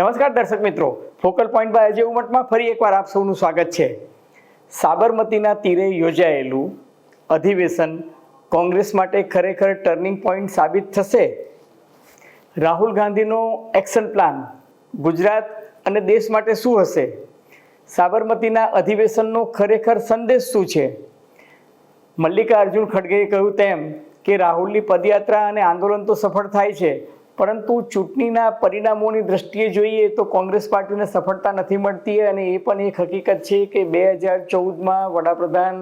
નમસ્કાર દર્શક મિત્રો. ફોકલ પોઈન્ટ બાય અજય ઉમટમાં ફરી એકવાર આપ સૌનું સ્વાગત છે. સાબરમતીના તીરે યોજાયેલું અધિવેશન કોંગ્રેસ માટે ખરેખર ટર્નિંગ પોઈન્ટ સાબિત થશે? રાહુલ ગાંધીનો એક્શન પ્લાન ગુજરાત અને દેશ માટે શું હશે? સાબરમતીના અધિવેશનનો ખરેખર સંદેશ શું છે? મલ્લિકાર્જુન ખડગેએ કહ્યું તેમ કે રાહુલની પદયાત્રા અને આંદોલન તો સફળ થાય છે પરંતુ ચૂંટણીના પરિણામોની દ્રષ્ટિએ જોઈએ તો કોંગ્રેસ પાર્ટીને સફળતા નથી મળતી અને એ પણ એક હકીકત છે કે બે હજાર ચૌદમાં વડાપ્રધાન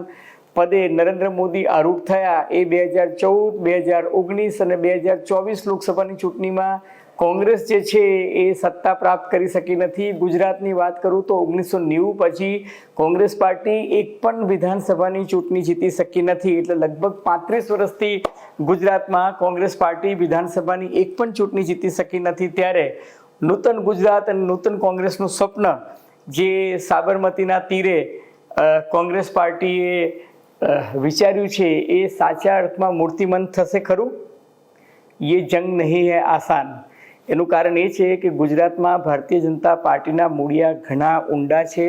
પદે નરેન્દ્ર મોદી આરૂઢ થયા. એ બે હજાર ચૌદ, બે હજાર ઓગણીસ અને બે હજાર ચોવીસ લોકસભાની ચૂંટણીમાં કોંગ્રેસ જે છે એ સત્તા પ્રાપ્ત કરી શકી નથી. ગુજરાતની વાત કરું તો ઓગણીસો નેવું પછી કોંગ્રેસ પાર્ટી એક પણ વિધાનસભાની ચૂંટણી જીતી શકી નથી. એટલે લગભગ પાંત્રીસ વર્ષથી ગુજરાતમાં કોંગ્રેસ પાર્ટી વિધાનસભાની એક પણ ચૂંટણી જીતી શકી નથી. ત્યારે નૂતન ગુજરાત અને નૂતન કોંગ્રેસનું સ્વપ્ન જે સાબરમતીના તીરે કોંગ્રેસ પાર્ટીએ વિચાર્યું છે એ સાચા અર્થમાં મૂર્તિમંત થશે ખરું? ये જંગ નહીં હૈ આસાન. એનું કારણ એ છે કે ગુજરાતમાં ભારતીય જનતા પાર્ટીના મૂળિયા ઘણા ઊંડા છે,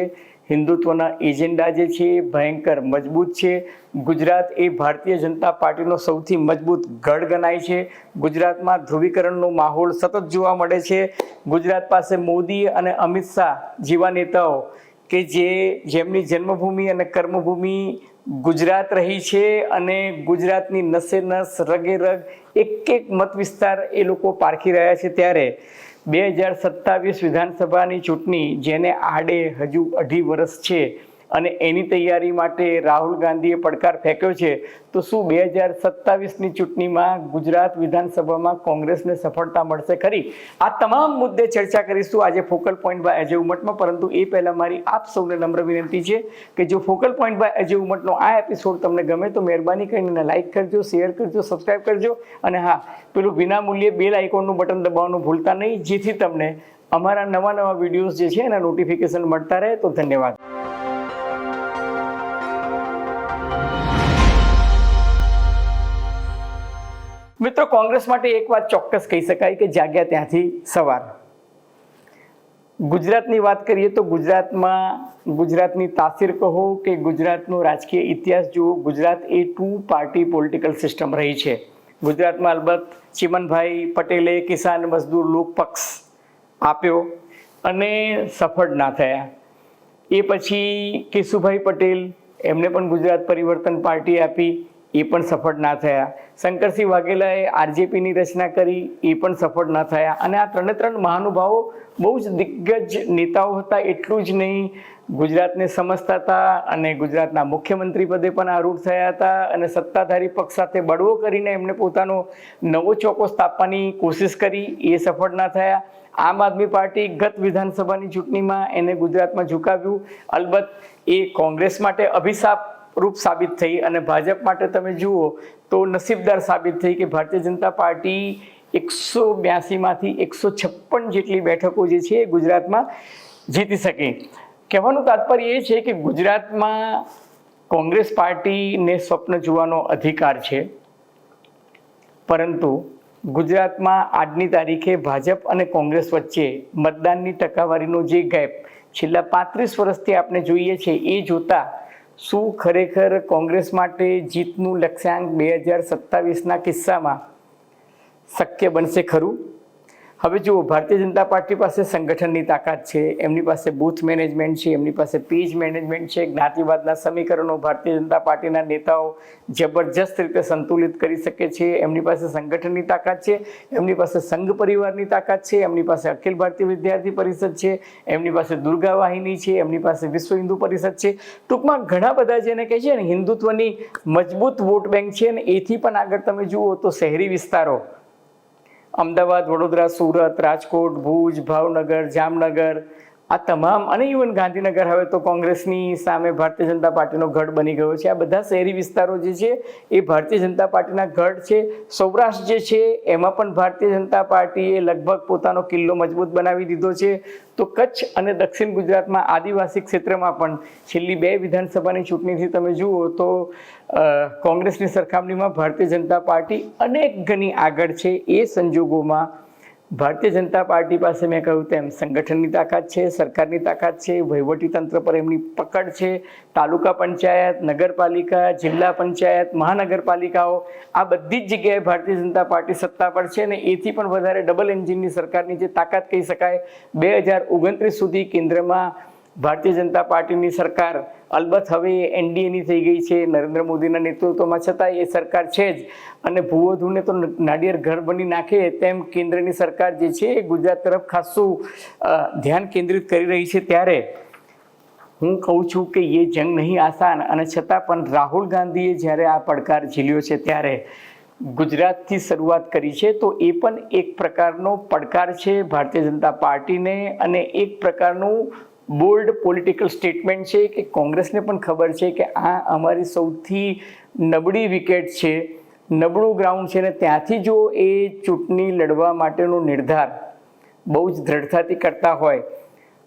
હિન્દુત્વના એજન્ડા જે છે એ ભયંકર મજબૂત છે. ગુજરાત એ ભારતીય જનતા પાર્ટીનો સૌથી મજબૂત ગઢ ગણાય છે. ગુજરાતમાં ધ્રુવીકરણનો માહોલ સતત જોવા મળે છે. ગુજરાત પાસે મોદી અને અમિત શાહ જેવા નેતાઓ કે જે જેમની જન્મભૂમિ અને કર્મભૂમિ ગુજરાત રહી છે અને ગુજરાતની નસે નસ, રગે રગ, એક એક મત વિસ્તાર એ લોકો પારખી રહ્યા છે ત્યારે બે હજાર સત્તાવીસ વિધાનસભાની ચૂંટણી, જેને આડે હજુ અઢી વર્ષ છે અને એની તૈયારી માટે રાહુલ ગાંધીએ પડકાર ફેંક્યો છે, તો શું બે હજાર સત્તાવીસની ચૂંટણીમાં ગુજરાત વિધાનસભામાં કોંગ્રેસને સફળતા મળશે ખરી? આ તમામ મુદ્દે ચર્ચા કરીશું. આજે ફોકલ પોઈન્ટ બાય અજય ઉમટમાં, પરંતુ એ પહેલાં મારી આપ સૌને નમ્ર વિનંતી છે કે જો ફોકલ પોઈન્ટ બાય અજય ઉમટનો આ એપિસોડ તમને ગમે, તો મહેરબાની કરીને લાઇક કરજો, શેર કરજો, સબસ્ક્રાઇબ કરજો. અને હા, પેલું વિના મૂલ્યે બેલ આઇકોનનું બટન દબાવવાનું ભૂલતા નહીં, જેથી તમને અમારા નવા નવા વિડીયોઝ જે છે એના નોટિફિકેશન મળતા રહે. તો ધન્યવાદ. મિત્રો, કોંગ્રેસ માટે એક વાત ચોક્કસ કહી શકાય કે જાગ્યા ત્યાંથી સવાર. ગુજરાતની વાત કરીએ તો ગુજરાતમાં ગુજરાતની તાસીર કહો કે ગુજરાતનો રાજકીય ઇતિહાસ જુઓ, ગુજરાત એ ટુ પાર્ટી પોલિટિકલ સિસ્ટમ રહી છે. ગુજરાતમાં અલબત્ત ચિમનભાઈ પટેલે કિસાન મજદૂર લોક પક્ષ આપ્યો અને સફળ ના થયા. એ પછી કેશુભાઈ પટેલ, એમને પણ ગુજરાત પરિવર્તન પાર્ટી આપી. એ પણ સફળ ના થયા. શંકરસિંહ વાઘેલાએ આરજેપીની રચના કરી, એ પણ સફળ ના થયા. અને આ ત્રણે ત્રણ મહાનુભાવો બહુ જ દિગ્ગજ નેતાઓ હતા, એટલું જ નહીં, ગુજરાતને સમજતા હતા અને ગુજરાતના મુખ્યમંત્રી પદે પણ આરૂઢ થયા હતા અને સત્તાધારી પક્ષ સાથે બળવો કરીને એમને પોતાનો નવો ચોકો સ્થાપવાની કોશિશ કરી, એ સફળ ના થયા. આમ આદમી પાર્ટી ગત વિધાનસભાની ચૂંટણીમાં એને ગુજરાતમાં ઝુકાવ્યું. અલબત્ત એ કોંગ્રેસ માટે અભિશાપ રૂપ સાબિત થઈ અને ભાજપ માટે તમે જુઓ તો નસીબદાર સાબિત થઈ કે ભારતીય જનતા પાર્ટી એકસો બ્યાસીમાંથી એકસો છપ્પન જેટલી બેઠકો જે છે એ ગુજરાતમાં જીતી શકે. કહેવાનું તાત્પર્ય એ છે કે ગુજરાતમાં કોંગ્રેસ પાર્ટીને સ્વપ્ન જોવાનો અધિકાર છે. પરંતુ ગુજરાતમાં આજની તારીખે ભાજપ અને કોંગ્રેસ વચ્ચે મતદાનની ટકાવારીનો જે ગેપ છેલ્લા પાંત્રીસ વર્ષથી આપણે જોઈએ છે એ જોતા શું ખરેખર કોંગ્રેસ માટે જીતનું લક્ષ્યાંક બે હજાર સત્તાવીસના કિસ્સામાં શક્ય બનશે ખરું? હવે જુઓ, ભારતીય જનતા પાર્ટી પાસે સંગઠનની તાકાત છે, એમની પાસે બૂથ મેનેજમેન્ટ છે, એમની પાસે પેજ મેનેજમેન્ટ છે, જ્ઞાતિવાદના સમીકરણો ભારતીય જનતા પાર્ટીના નેતાઓ જબરજસ્ત રીતે સંતુલિત કરી શકે છે, એમની પાસે સંગઠનની તાકાત છે, એમની પાસે સંઘ પરિવારની તાકાત છે, એમની પાસે અખિલ ભારતીય વિદ્યાર્થી પરિષદ છે, એમની પાસે દુર્ગા વાહિની છે, એમની પાસે વિશ્વ હિન્દુ પરિષદ છે. ટૂંકમાં ઘણા બધા જેને કહે છે ને, હિન્દુત્વની મજબૂત વોટ બેંક છે અને એથી પણ આગળ તમે જુઓ તો શહેરી વિસ્તારો અમદાવાદ વડોદરા સુરત રાજકોટ ભુજ ભાવનગર જામનગર આ તમામ અને ઇવન ગાંધીનગર હવે તો કોંગ્રેસની સામે ભારતીય જનતા પાર્ટીનો ગઢ બની ગયો છે. આ બધા શહેરી વિસ્તારો જે છે એ ભારતીય જનતા પાર્ટીના ગઢ છે. સૌરાષ્ટ્ર જે છે એમાં પણ ભારતીય જનતા પાર્ટીએ લગભગ પોતાનો કિલ્લો મજબૂત બનાવી દીધો છે. તો કચ્છ અને દક્ષિણ ગુજરાતમાં આદિવાસી ક્ષેત્રમાં પણ છેલ્લી બે વિધાનસભાની ચૂંટણીથી તમે જુઓ તો કોંગ્રેસની સરખામણીમાં ભારતીય જનતા પાર્ટી અનેક ગણી આગળ છે એ સંજોગોમાં ભારતીય જનતા પાર્ટી પાસે મેં કહ્યું તેમ સંગઠનની તાકાત છે, સરકારની તાકાત છે વહીવટી તંત્ર પર એમની પકડ છે, તાલુકા પંચાયત, નગરપાલિકા, જિલ્લા પંચાયત, મહાનગરપાલિકાઓ, આ બધી જ જગ્યાએ ભારતીય જનતા પાર્ટી સત્તા પર છે અને એથી પણ વધારે ડબલ એન્જિનની સરકારની જે તાકાત કહી શકાય, બે હજાર ઓગણત્રીસ સુધી કેન્દ્રમાં ભારતીય જનતા પાર્ટીની સરકાર અલબત્ત હવે એનડીએની થઈ ગઈ છે, નરેન્દ્ર મોદીના નેતૃત્વમાં છતાં એ સરકાર છે જ. અને ભૂવધુને તો નાડિયેર ઘર બની નાખે તેમ કેન્દ્રની સરકાર જે છે એ ગુજરાત તરફ ખાસું ધ્યાન કેન્દ્રિત કરી રહી છે ત્યારે. હું કહું છું કે એ જંગ નહીં આસાન અને છતાં પણ રાહુલ ગાંધીએ જ્યારે આ પડકાર ઝીલ્યો છે ત્યારે ગુજરાતથી શરૂઆત કરી છે, તો એ પણ એક પ્રકારનો પડકાર છે ભારતીય જનતા પાર્ટીને અને એક પ્રકારનું બોલ્ડ પોલિટિકલ સ્ટેટમેન્ટ છે કે કોંગ્રેસને પણ ખબર છે કે આ અમારી સૌથી નબળી વિકેટ છે, નબળું ગ્રાઉન્ડ છે ને ત્યાંથી જો એ ચૂંટણી લડવા માટેનો નિર્ધાર બહુ જ દ્રઢતાથી કરતા હોય,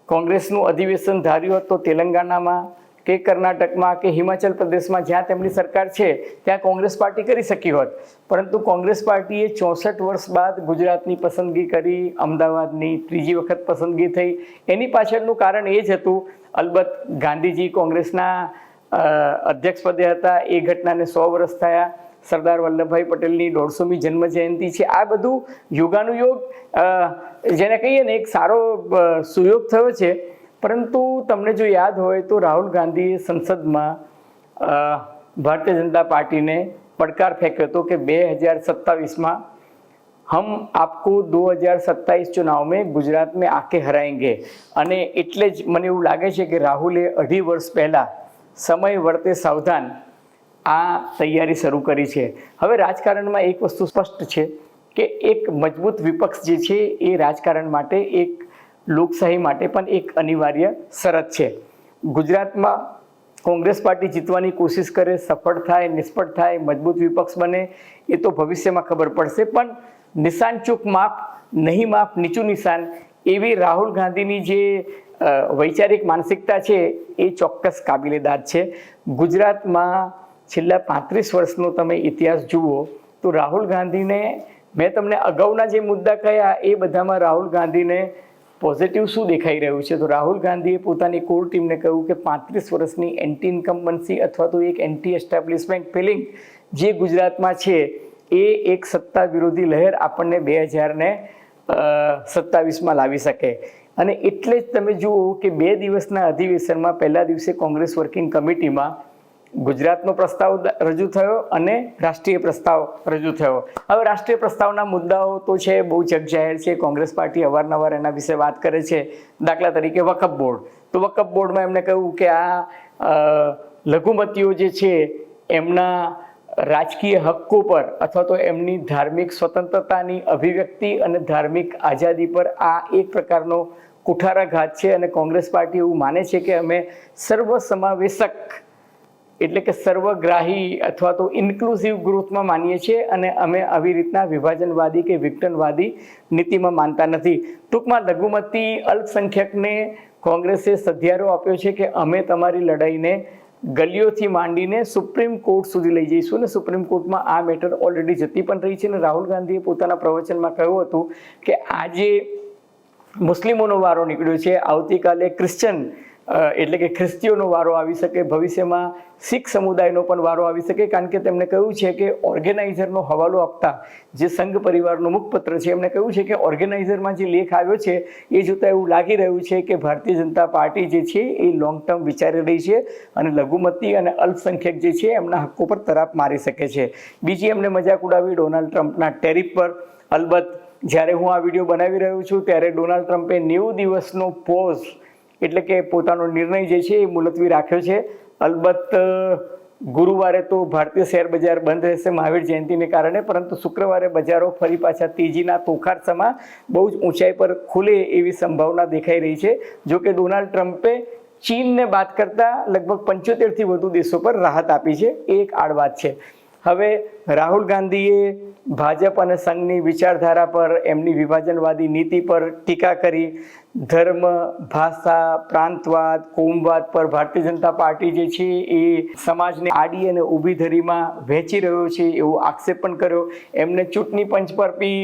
કોંગ્રેસનું અધિવેશન ધાર્યું હોત તો તેલંગાણામાં કે કર્ણાટકમાં કે હિમાચલ પ્રદેશમાં જ્યાં તેમની સરકાર છે, ત્યાં કોંગ્રેસ પાર્ટી કરી શકી હોત. પરંતુ કોંગ્રેસ પાર્ટીએ ચોસઠ વર્ષ બાદ ગુજરાતની પસંદગી કરી, અમદાવાદની ત્રીજી વખત પસંદગી થઈ. એની પાછળનું કારણ એ જ હતું, અલબત્ત ગાંધીજી કોંગ્રેસના અધ્યક્ષપદે અધ્યક્ષ પદે હતા. એ ઘટનાને સો વર્ષ થયા. સરદાર વલ્લભભાઈ પટેલની દોઢસોમી જન્મ જયંતિ છે. આ બધું યોગાનુયોગ જેને કહીએ ને, એક સારો સુયોગ થયો છે. પરંતુ તમને જો યાદ હોય તો રાહુલ ગાંધીએ સંસદમાં અ, ભારતીય જનતા પાર્ટીને પડકાર ફેંક્યો હતો કે બે હજાર સત્તાવીસમાં हम आपको 2027 चुनाव में गुजरात में आके हराएंगे અને એટલે જ મને એવું લાગે છે કે રાહુલે અઢી વર્ષ પહેલા સમય વર્તે સાવધાન આ તૈયારી શરૂ કરી છે હવે રાજકારણમાં એક વસ્તુ સ્પષ્ટ છે કે એક મજબૂત વિપક્ષ જે છે એ રાજકારણ માટે એક લોકશાહી માટે પણ એક અનિવાર્ય શરત છે. ગુજરાતમાં કોંગ્રેસ પાર્ટી જીતવાની કોશિશ કરે, સફળ થાય, નિષ્ફળ થાય, મજબૂત વિપક્ષ બને, એ તો ભવિષ્યમાં ખબર પડશે. પણ નિશાન ચૂક માપ નહીં માપ નીચું નિશાન, એવી રાહુલ ગાંધીની જે વૈચારિક માનસિકતા છે, એ ચોક્કસ કાબિલેદાદ છે. ગુજરાતમાં છેલ્લા પાંત્રીસ વર્ષનો તમે ઇતિહાસ જુઓ, તો રાહુલ ગાંધીને મેં તમને અગાઉના જે મુદ્દા કયા એ બધામાં રાહુલ ગાંધીને પોઝિટિવ શું દેખાઈ રહ્યું છે? તો રાહુલ ગાંધીએ પોતાની કોર ટીમને કહ્યું કે પાંત્રીસ વર્ષની એન્ટી ઇન્કમ્બન્સી અથવા તો એક એન્ટી એસ્ટાબ્લિશમેન્ટ ફિલિંગ જે ગુજરાતમાં છે, એ એક સત્તા વિરોધી લહેર આપણને બે હજારને સત્તાવીસમાં લાવી શકે. અને એટલે જ તમે જુઓ કે બે દિવસના અધિવેશનમાં પહેલા દિવસે કોંગ્રેસ વર્કિંગ કમિટીમાં ગુજરાતનો પ્રસ્તાવ રજૂ થયો અને રાષ્ટ્રીય પ્રસ્તાવ રજૂ થયો. હવે રાષ્ટ્રીય પ્રસ્તાવના મુદ્દાઓ તો છે, બહુ જગજાહેર છે. કોંગ્રેસ પાર્ટી અવારનવાર એના વિશે વાત કરે છે. દાખલા તરીકે વકફ બોર્ડ. તો વકફ બોર્ડમાં એમને કહ્યું કે આ લઘુમતીઓ જે છે, એમના રાજકીય હક્કો પર અથવા તો એમની ધાર્મિક સ્વતંત્રતાની અભિવ્યક્તિ અને ધાર્મિક આઝાદી પર આ એક પ્રકારનો કુઠારાઘાત છે અને કોંગ્રેસ પાર્ટી એવું માને છે કે અમે સર્વસમાવેશક એટલે કે સર્વગ્રાહી અથવા તો ઇન્ક્લુઝિવ ગ્રોથમાં માનીએ છીએ અને અમે આવી રીતના વિભાજનવાદી કે વિઘટનવાદી નીતિમાં માનતા નથી. ટૂંકમાં લઘુમતી અલ્પસંખ્યકને કોંગ્રેસે સધિયારો આપ્યો છે કે અમે તમારી લડાઈને ગલીઓથી માંડીને સુપ્રીમ કોર્ટ સુધી લઈ જઈશું અને સુપ્રીમ કોર્ટમાં આ મેટર ઓલરેડી જતી પણ રહી છે અને રાહુલ ગાંધીએ પોતાના પ્રવચનમાં કહ્યું હતું કે આજે મુસ્લિમોનો વારો નીકળ્યો છે. આવતીકાલે ક્રિશ્ચન એટલે કે ખ્રિસ્તીઓનો વારો આવી શકે, ભવિષ્યમાં શીખ સમુદાયનો પણ વારો આવી શકે, કારણ કે તેમણે કહ્યું છે કે ઓર્ગેનાઇઝરનો હવાલો આપતા જે સંઘ પરિવારનું મુખપત્ર છે, એમણે કહ્યું છે કે ઓર્ગેનાઇઝરમાં જે લેખ આવ્યો છે, એ જોતાં એવું લાગી રહ્યું છે કે ભારતીય જનતા પાર્ટી જે છે, એ લોંગ ટર્મ વિચારી રહી છે અને લઘુમતી અને અલ્પસંખ્યક જે છે, એમના હક્કો પર તરાપ મારી શકે છે. બીજી એમણે મજાક ઉડાવી ડોનાલ્ડ ટ્રમ્પના ટેરિફ પર. અલબત્ત, જ્યારે હું આ વીડિયો બનાવી રહ્યો છું, ત્યારે ડોનાલ્ડ ટ્રમ્પે નેવું દિવસનો પોઝ એટલે કે પોતાનો નિર્ણય જે છે એ મુલતવી રાખ્યો છે. અલબત્ત ગુરુવારે તો ભારતીય શેર બજાર બંધ રહેશે મહાવીર જયંતિને કારણે, પરંતુ શુક્રવારે બજારો ફરી પાછા તેજીના તોખારસામાં બહુ જ ઊંચાઈ પર ખુલે એવી સંભાવના દેખાઈ રહી છે. જો કે ડોનાલ્ડ ટ્રમ્પે ચીનને બાદ કરતાં લગભગ પંચોતેરથી વધુ દેશો પર રાહત આપી છે. એ એક આડવાત છે. હવે રાહુલ ગાંધીએ ભાજપ અને સંઘની વિચારધારા પર, એમની વિભાજનવાદી નીતિ પર ટીકા કરી. ધર્મ, ભાષા, પ્રાંતવાદ કોમવાદ પર ભારતીય જનતા પાર્ટી જે છે એ સમાજને આડી અને ઊભી ધરીમાં વહેંચી રહ્યો છે એવો આક્ષેપ પણ કર્યો. એમને ચૂંટણી પંચ પર બી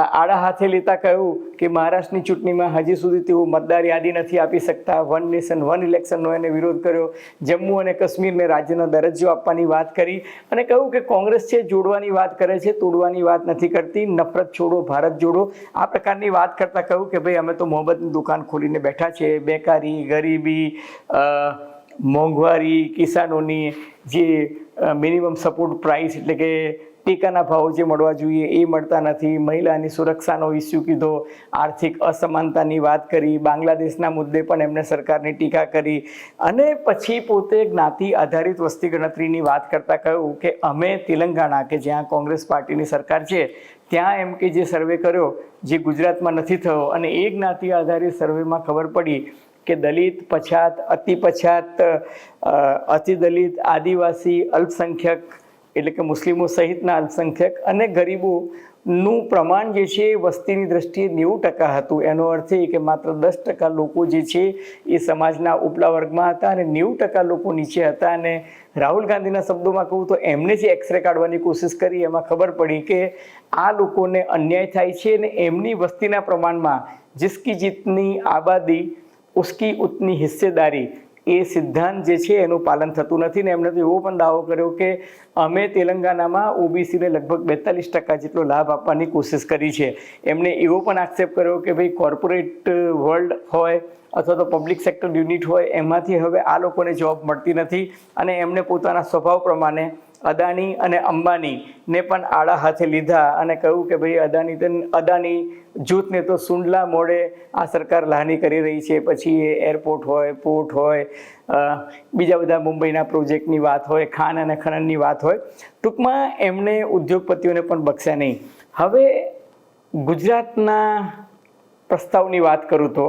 આડા હાથે લેતા કહ્યું કે મહારાષ્ટ્રની ચૂંટણીમાં હજી સુધી તેઓ મતદાર યાદી નથી આપી શકતા. વન નેશન, વન ઇલેક્શનનો એને વિરોધ કર્યો. જમ્મુ અને કાશ્મીરને રાજ્યનો દરજ્જો આપવાની વાત કરી અને કહ્યું કે કોંગ્રેસ છે, જોડવાની વાત કરે છે, તોડવાની વાત નથી કરતી. નફરત છોડો, ભારત જોડો. આ પ્રકારની વાત કરતા કહ્યું કે ભાઈ અમે તો મોહબ્બતની દુકાન ખોલીને બેઠા છે. બેકારી, ગરીબી મોંઘવારી, કિસાનોની જે મિનિમમ સપોર્ટ પ્રાઇસ એટલે કે ટેકાના ભાવ જે મળવા જોઈએ એ મળતા નથી. મહિલાની સુરક્ષાનો ઇસ્યુ કીધો. આર્થિક અસમાનતાની વાત કરી. બાંગ્લાદેશના મુદ્દે પણ એમણે સરકારની ટીકા કરી. અને પછી પોતે જ્ઞાતિ આધારિત વસ્તી ગણતરીની વાત કરતાં કહ્યું કે અમે તેલંગાણા કે જ્યાં કોંગ્રેસ પાર્ટીની સરકાર છે ત્યાં એમ કે જે સર્વે કર્યો, જે ગુજરાતમાં નથી થયો, અને એ જ્ઞાતિ આધારિત સર્વેમાં ખબર પડી કે દલિત, પછાત, અતિ પછાત અતિ દલિત, આદિવાસી, અલ્પસંખ્યક, એટલે કે મુસ્લિમો સહિતના અલ્પસંખ્યક અને ગરીબોનું પ્રમાણ જે છે એ વસ્તીની દ્રષ્ટિએ નેવું ટકા હતું. એનો અર્થ એ કે માત્ર દસ ટકા લોકો જે છે એ સમાજના ઉપલા વર્ગમાં હતા અને નેવું ટકા લોકો નીચે હતા અને રાહુલ ગાંધીના શબ્દોમાં કહું તો એમને જે એક્સરે કાઢવાની કોશિશ કરી એમાં ખબર પડી કે આ લોકોને અન્યાય થાય છે અને એમની વસ્તીના પ્રમાણમાં જિસકી જીતની આબાદી ઉસકી ઉતની હિસ્સેદારી એ સિદ્ધાંત જે છે એનું પાલન થતું નથી ને એમણે તો એવો પણ દાવો કર્યો કે અમે તેલંગાણામાં ઓબીસીને લગભગ બેતાલીસ ટકા જેટલો લાભ આપવાની કોશિશ કરી છે. એમણે એવો પણ આક્ષેપ કર્યો કે ભાઈ કોર્પોરેટ વર્લ્ડ હોય અથવા તો પબ્લિક સેક્ટર યુનિટ હોય, એમાંથી હવે આ લોકોને જોબ મળતી નથી અને એમણે પોતાના સ્વભાવ પ્રમાણે અદાણી અને અંબાણીને પણ આડા હાથે લીધા અને કહ્યું કે ભાઈ, અદાણી અદાણી જૂથને તો સુંડલા મોડે આ સરકાર લાહની કરી રહી છે. પછી એ એરપોર્ટ હોય, પોર્ટ હોય બીજા બધા મુંબઈના પ્રોજેક્ટની વાત હોય, ખાન અને ખનનની વાત હોય. ટૂંકમાં એમણે ઉદ્યોગપતિઓને પણ બક્ષ્યા નહીં. હવે ગુજરાતના પ્રસ્તાવની વાત કરું તો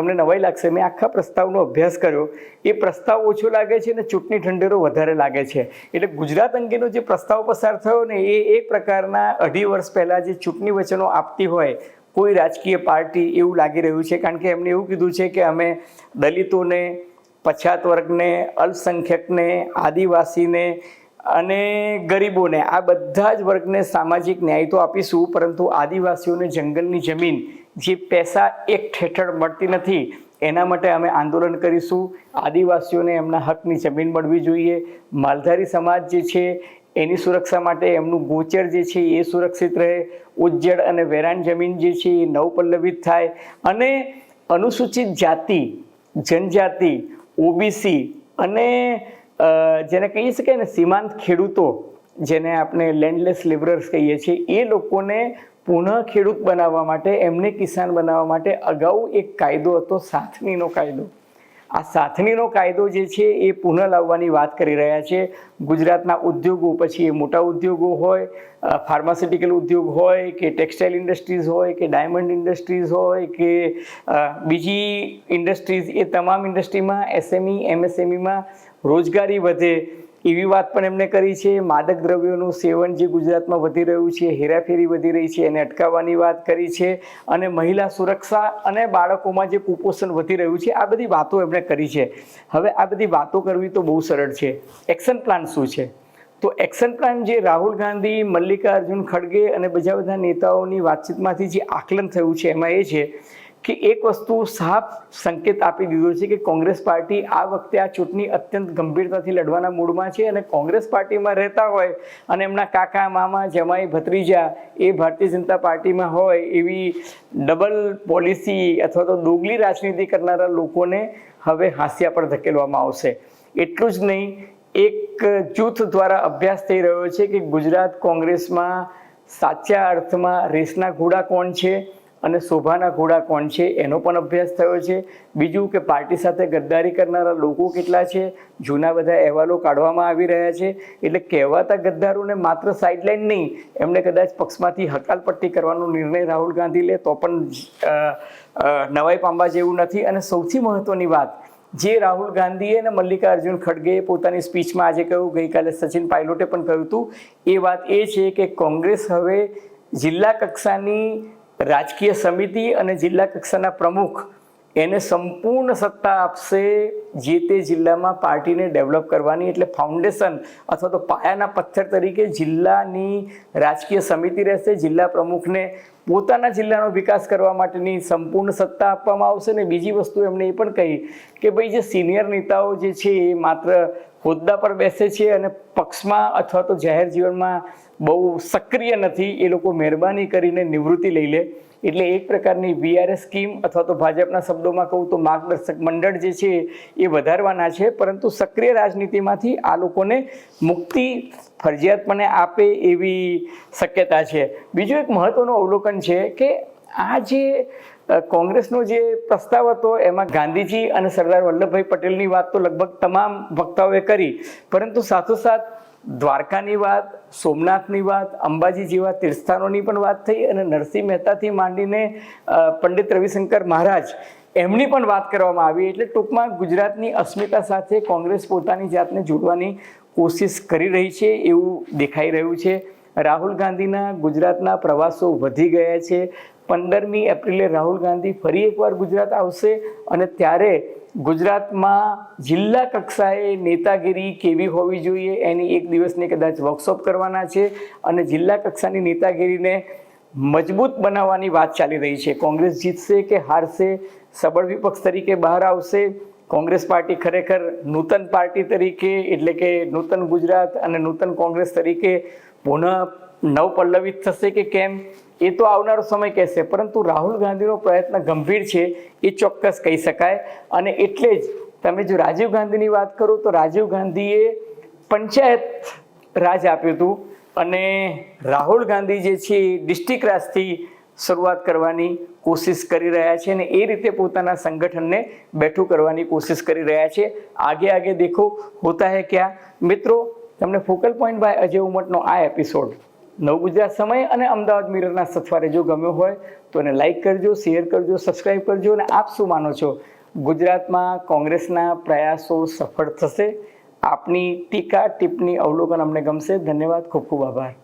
તમને નવાઈ લાગશે. મેં આખા પ્રસ્તાવનો અભ્યાસ કર્યો. એ પ્રસ્તાવ ઓછો લાગે છે અને ચૂંટણી ઠંડેરો વધારે લાગે છે. એટલે ગુજરાત અંગેનો જે પ્રસ્તાવ પસાર થયો ને, એ એક પ્રકારના અઢી વર્ષ પહેલાં જે ચૂંટણી વચનો આપતી હોય, કોઈ રાજકીય પાર્ટી એવું લાગી રહ્યું છે. કારણ કે એમણે એવું કીધું છે કે અમે દલિતોને, પછાત વર્ગને, અલ્પસંખ્યકને, આદિવાસીને અને ગરીબોને આ બધા જ વર્ગને સામાજિક ન્યાય તો આપીશું, પરંતુ આદિવાસીઓને જંગલની જમીન જે પૈસા એક ઠેઠળ મળતી નથી, એના માટે અમે આંદોલન કરીશું. આદિવાસીઓને એમના હકની જમીન મળવી જોઈએ. માલધારી સમાજ જે છે, એની સુરક્ષા માટે એમનું ગોચર જે છે, એ સુરક્ષિત રહે. ઉજ્જડ અને વેરાન જમીન જે છે, એ નવપલ્લવિત થાય. અને અનુસૂચિત જાતિ, જનજાતિ, ઓબીસી અને જેને કહી શકાય ને સીમાંત ખેડૂતો, જેને આપણે લેન્ડલેસ લેબરર્સ કહીએ છીએ, એ લોકોને પુનઃ ખેડૂત બનાવવા માટે, એમને કિસાન બનાવવા માટે અગાઉ એક કાયદો હતો, સાથનીનો કાયદો. આ સાથનીનો કાયદો જે છે એ પુનઃ લાવવાની વાત કરી રહ્યા છે. ગુજરાતના ઉદ્યોગો પછી એ મોટા ઉદ્યોગો હોય ફાર્માસ્યુટિકલ ઉદ્યોગ હોય, કે ટેક્સટાઇલ ઇન્ડસ્ટ્રીઝ હોય, કે ડાયમંડ ઇન્ડસ્ટ્રીઝ હોય, કે બીજી ઇન્ડસ્ટ્રીઝ એ તમામ ઇન્ડસ્ટ્રીમાં એસએમઈ એમએસએમઈમાં રોજગારી વધે એવી વાત પણ એમણે કરી છે. માદક દ્રવ્યોનું સેવન જે ગુજરાતમાં વધી રહ્યું છે, હેરાફેરી વધી રહી છે, એને અટકાવવાની વાત કરી છે અને મહિલા સુરક્ષા અને બાળકોમાં જે કુપોષણ વધી રહ્યું છે, આ બધી વાતો એમણે કરી છે. હવે આ બધી વાતો કરવી તો બહુ સરળ છે. એક્શન પ્લાન શું છે? તો એક્શન પ્લાન જે રાહુલ ગાંધી, મલ્લિકાર્જુન ખડગે અને બીજા બધા નેતાઓની વાતચીતમાંથી જે આકલન થયું છે, એમાં એ છે કે એક વસ્તુ સાફ સંકેત આપી દીધો છે કે કોંગ્રેસ પાર્ટી આ વખતે આ ચૂંટણી અત્યંત ગંભીરતાથી લડવાના મૂડમાં છે અને કોંગ્રેસ પાર્ટીમાં રહેતા હોય અને એમના કાકા, મામા, જમાઈ, ભત્રીજા એ ભારતીય જનતા પાર્ટીમાં હોય એવી ડબલ પોલિસી અથવા તો દોગલી રાજનીતિ કરનારા લોકોને હવે હાંસિયા પર ધકેલવામાં આવશે. એટલું જ નહીં, એક જૂથ દ્વારા અભ્યાસ થઈ રહ્યો છે કે ગુજરાત કોંગ્રેસમાં સાચા અર્થમાં રેસના ઘોડા કોણ છે? અને શોભાના ઘોડા કોણ છે એનો પણ અભ્યાસ થયો છે. બીજું કે પાર્ટી સાથે ગદ્દારી કરનારા લોકો કેટલા છે? જૂના બધા અહેવાલો કાઢવામાં આવી રહ્યા છે. એટલે કહેવાતા ગદ્દારોને માત્ર સાઇડલાઇન નહીં એમણે કદાચ પક્ષમાંથી હકાલપટ્ટી કરવાનો નિર્ણય રાહુલ ગાંધી લે તો પણ નવાઈ પામવા જેવું નથી. અને સૌથી મહત્વની વાત, જે રાહુલ ગાંધીએ અને મલ્લિકાર્જુન ખડગેએ પોતાની સ્પીચમાં આજે કહ્યું, ગઈકાલે સચિન પાયલોટે પણ કહ્યું હતું, એ વાત એ છે કે કોંગ્રેસ હવે જિલ્લા કક્ષાની રાજકીય સમિતિ અને જિલ્લા કક્ષાના પ્રમુખ એને સંપૂર્ણ સત્તા આપશે જે તે જિલ્લામાં પાર્ટીને ડેવલપ કરવાની, એટલે ફાઉન્ડેશન અથવા તો પાયાના પથ્થર તરીકે જિલ્લાની રાજકીય સમિતિ રહેશે, જિલ્લા પ્રમુખને પોતાના જિલ્લાનો વિકાસ કરવા માટેની સંપૂર્ણ સત્તા આપવામાં આવશે ને બીજી વસ્તુ એમણે એ પણ કહી કે ભાઈ જે સિનિયર નેતાઓ જે છે એ માત્ર હોદ્દા પર બેસે છે અને પક્ષમાં અથવા તો જાહેર જીવનમાં બહુ સક્રિય નથી, એ લોકો મહેરબાની કરીને નિવૃત્તિ લઈ લે. એટલે એક પ્રકારની વીઆરએસ સ્કીમ અથવા તો ભાજપના શબ્દોમાં કહું તો માર્ગદર્શક મંડળ જે છે એ વધારવાના છે, પરંતુ સક્રિય રાજનીતિમાંથી આ લોકોને મુક્તિ ફરજિયાતપણે આપે એવી શક્યતા છે. બીજું એક મહત્વનું અવલોકન છે કે આ જે કોંગ્રેસનો જે પ્રસ્તાવ હતો એમાં ગાંધીજી અને સરદાર વલ્લભભાઈ પટેલની વાત તો લગભગ તમામ વક્તાઓએ કરી, પરંતુ સાથોસાથ દ્વારકાની વાત સોમનાથની વાત, અંબાજી જેવા તીર્થસ્થાનોની પણ વાત થઈ અને નરસિંહ મહેતાથી માંડીને પંડિત રવિશંકર મહારાજ, એમની પણ વાત કરવામાં આવી. એટલે ટૂંકમાં ગુજરાતની અસ્મિતા સાથે કોંગ્રેસ પોતાની જાતને જોડવાની કોશિશ કરી રહી છે, એવું દેખાઈ રહ્યું છે. રાહુલ ગાંધીના ગુજરાતના પ્રવાસો વધી ગયા છે. પંદરમી એપ્રિલે રાહુલ ગાંધી ફરી એકવાર ગુજરાત આવશે અને ત્યારે ગુજરાતમાં જિલ્લા કક્ષાએ નેતાગીરી કેવી હોવી જોઈએ એની એક દિવસની કદાચ વર્કશોપ કરવાના છે અને જિલ્લા કક્ષાની નેતાગીરીને મજબૂત બનાવવાની વાત ચાલી રહી છે. કોંગ્રેસ જીતશે કે હારશે? સબળ વિપક્ષ તરીકે બહાર આવશે? કોંગ્રેસ પાર્ટી ખરેખર નૂતન પાર્ટી તરીકે એટલે કે નૂતન ગુજરાત અને નૂતન કોંગ્રેસ તરીકે પુનઃ નવપલ્લવિત થશે કે કેમ? એ તો આવનારો સમય કહેશે. પરંતુ રાહુલ ગાંધીનો પ્રયત્ન ગંભીર છે, એ ચોક્કસ કહી શકાય. અને એટલે જ તમે જો રાજીવ ગાંધીની વાત કરો તો રાજીવ ગાંધીએ પંચાયત રાજ આપ્યું હતું. અને રાહુલ ગાંધી જે છે ડિસ્ટ્રિક્ટ રાજથી શરૂઆત કરવાની કોશિશ કરી રહ્યા છે અને એ રીતે પોતાના સંગઠનને બેઠું કરવાની કોશિશ કરી રહ્યા છે. આગે આગે દેખો, હોતા હે ક્યાં? મિત્રો, તમને ફોકલ પોઈન્ટ બાય અજય ઉમટનો આ એપિસોડ નવ ગુજરાત સમય અને અમદાવાદ મિરરના સથવારે જો ગમ્યો હોય તો એને લાઇક કરજો શેર કરજો સબસ્ક્રાઈબ કરજો અને આપ શું માનો છો? ગુજરાતમાં કોંગ્રેસના પ્રયાસો સફળ થશે? આપની ટીકા, ટિપ્પણી, અવલોકન અમને ગમશે. ધન્યવાદ. ખૂબ ખૂબ આભાર.